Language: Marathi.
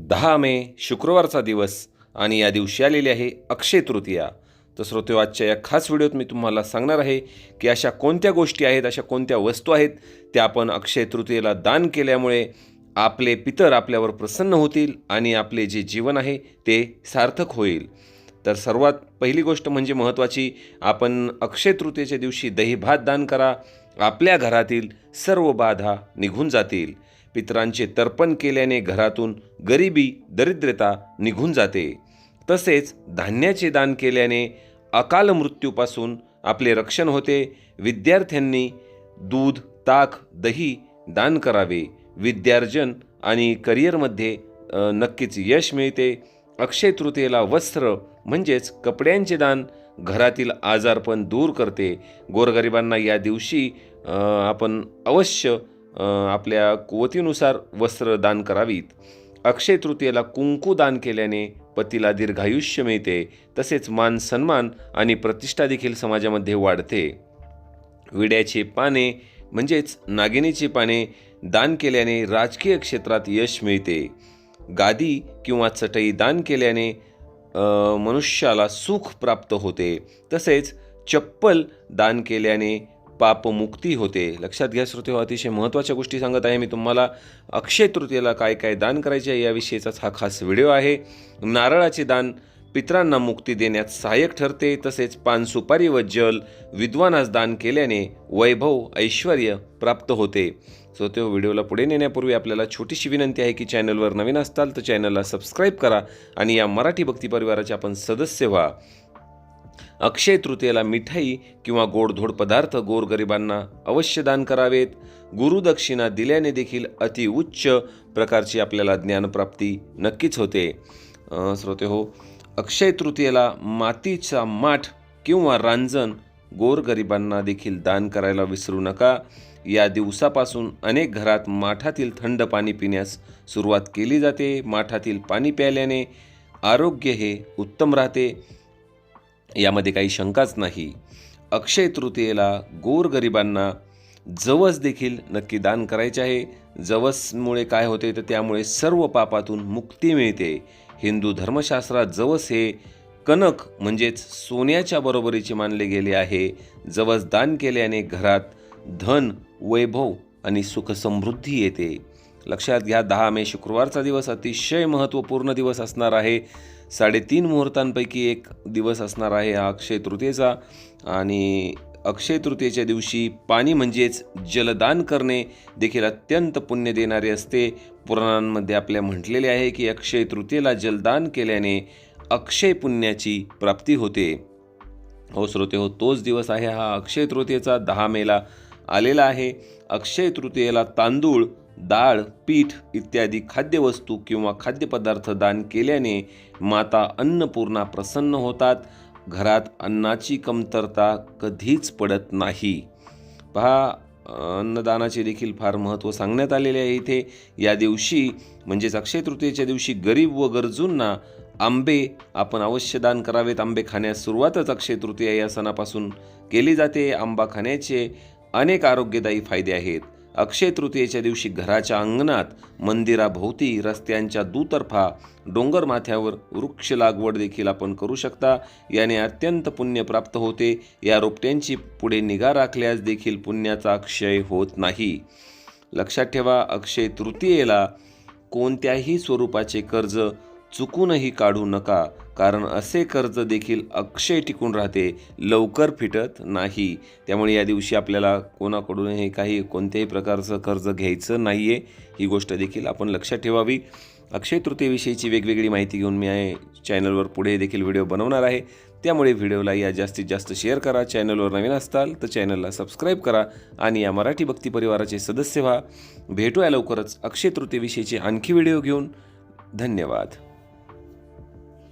दहा मे शुक्रवारचा दिवस आणि या दिवशी आलेली आहे अक्षय तृतीया. तर श्रोते हो, आजच्या या खास व्हिडिओत मी तुम्हाला सांगणार आहे की अशा कोणत्या गोष्टी आहेत अशा कोणत्या वस्तू आहेत त्या आपण अक्षय तृतीयेला दान केल्यामुळे आपले पितर आपल्यावर प्रसन्न होतील आणि आपले जे जीवन आहे ते सार्थक होईल. तर सर्वात पहिली गोष्ट म्हणजे महत्त्वाची आपण अक्षय तृतीयेच्या दिवशी दही भात दान करा आपल्या घरातील सर्व बाधा निघून जातील. पितरांचे तर्पण केल्याने घरातून गरिबी दरिद्रता निघून जाते. तसेच धान्याचे दान केल्याने अकाल मृत्यूपासून आपले रक्षण होते. विद्यार्थ्यांनी दूध ताक दही दान करावे. विद्यार्जन आणि करिअरमध्ये नक्कीच यश मिळते. अक्षय तृतीयेला वस्त्र म्हणजेच कपड्यांचे दान घरातील आजारपण दूर करते. गोरगरिबांना या दिवशी आपण अवश्य आपल्या कुवतीनुसार वस्त्र दान करावीत. अक्षय तृतीयेला कुंकू दान केल्याने पतीला दीर्घायुष्य मिळते. तसेच मान सन्मान आणि प्रतिष्ठा देखील समाजामध्ये वाढते. विड्याची पाने म्हणजेच नागिनीची पाने दान केल्याने राजकीय क्षेत्रात यश मिळते. गादी किंवा चटई दान केल्याने मनुष्याला सुख प्राप्त होते. तसेच चप्पल दान केल्याने पापमुक्ती होते. लक्षात घ्या श्रोते हो अतिशय महत्त्वाच्या गोष्टी सांगत आहे मी. तुम्हाला अक्षय तृतीयेला काय काय दान करायचे आहे याविषयीचाच हा खास व्हिडिओ आहे. नारळाचे दान पितरांना मुक्ती देण्यात सहाय्यक ठरते. तसेच पान सुपारी व जल विद्वानास दान केल्याने वैभव ऐश्वर प्राप्त होते. सो हो, तो व्हिडिओला पुढे नेण्यापूर्वी आपल्याला छोटीशी विनंती आहे की चॅनलवर नवीन असताल तर चॅनलला सबस्क्राईब करा आणि या मराठी भक्ती परिवाराचे आपण सदस्य व्हा. अक्षय तृतीयेला मिठाई किंवा गोडधोड पदार्थ गोरगरिबांना अवश्य दान करावेत. गुरुदक्षिणा दिल्याने देखील अतिउच्च प्रकारची आपल्याला ज्ञानप्राप्ती नक्कीच होते. श्रोते हो अक्षय तृतीयेला मातीचा माठ किंवा रांजण गोरगरिबांना देखील दान करायला विसरू नका. या दिवसापासून अनेक घरात माठातील थंड पाणी पिण्यास सुरुवात केली जाते. माठातील पाणी प्यायल्याने आरोग्य हे उत्तम राहते. यामध्ये काही शंकाच नाही. अक्षय तृतीयेला गोरगरिबांना जवस देखील नक्की दान करायचे आहे. जवसमुळे काय होते? तर त्यामुळे सर्व पापातून मुक्ती मिळते. हिंदू धर्मशास्त्रात जवस हे कनक म्हणजेच सोन्याच्या बरोबरीचे मानले गेले आहे. जवस दान केल्याने घरात धन वैभव आणि सुखसमृद्धी येते. लक्षात घ्या दहा मे शुक्रवारचा दिवस अतिशय महत्त्वपूर्ण दिवस असणार आहे. साडेतीन मुहूर्तांपैकी एक दिवस असणार आहे हा अक्षय तृतीयेचा. आणि अक्षय तृतीयेच्या दिवशी पाणी म्हणजेच जलदान करणे देखील अत्यंत पुण्य देणारे असते. पुराणांमध्ये आपल्या म्हटलेले आहे की अक्षय तृतीयेला जलदान केल्याने अक्षय पुण्याची प्राप्ती होते. हो श्रोते हो तोच दिवस आहे हा अक्षय तृतीयेचा. दहा मेला आलेला आहे. अक्षय तृतीयेला तांदूळ डाळ पीठ इत्यादी खाद्यवस्तू किंवा खाद्यपदार्थ दान केल्याने माता अन्नपूर्णा प्रसन्न होतात. घरात अन्नाची कमतरता कधीच पडत नाही. पहा अन्नदानाचे देखील फार महत्त्व सांगण्यात आलेले आहे इथे. या दिवशी म्हणजेच अक्षय तृतीयेच्या दिवशी गरीब व गरजूंना आंबे आपण अवश्य दान करावेत. आंबे खाण्यास सुरुवातच अक्षय तृतीया या सणापासून केली जाते. आंबा खाण्याचे अनेक आरोग्यदायी फायदे आहेत. अक्षय तृतीयेच्या दिवशी घराच्या अंगणात मंदिराभोवती रस्त्यांच्या दुतर्फा डोंगर माथ्यावर वृक्ष लागवड देखील आपण करू शकता. याने अत्यंत पुण्य प्राप्त होते. या रोपट्यांची पुढे निगा राखल्यास देखील पुण्याचा अक्षय होत नाही. लक्षात ठेवा अक्षय तृतीयेला कोणत्याही स्वरूपाचे कर्ज चुकूनही काढू नका कारण असे कर्ज देखील अक्षय टिकून राहते लवकर फिटत नाही. त्यामुळे या दिवशी आपल्याला कोणाकडूनही काही कोणत्याही प्रकारचं कर्ज घ्यायचं नाही आहे ही गोष्ट देखील आपण लक्षात ठेवावी. अक्षय तृतीयेविषयीची वेगवेगळी माहिती घेऊन मी आहे चॅनलवर पुढे देखील व्हिडिओ बनवणार आहे. त्यामुळे व्हिडिओला या जास्तीत जास्त शेअर करा चॅनलवर नवीन असताल तर चॅनलला सबस्क्राईब करा आणि या मराठी भक्ती परिवाराचे सदस्य व्हा. भेटूया लवकरच अक्षय तृतीयेविषयीचे आणखी व्हिडिओ घेऊन. धन्यवाद.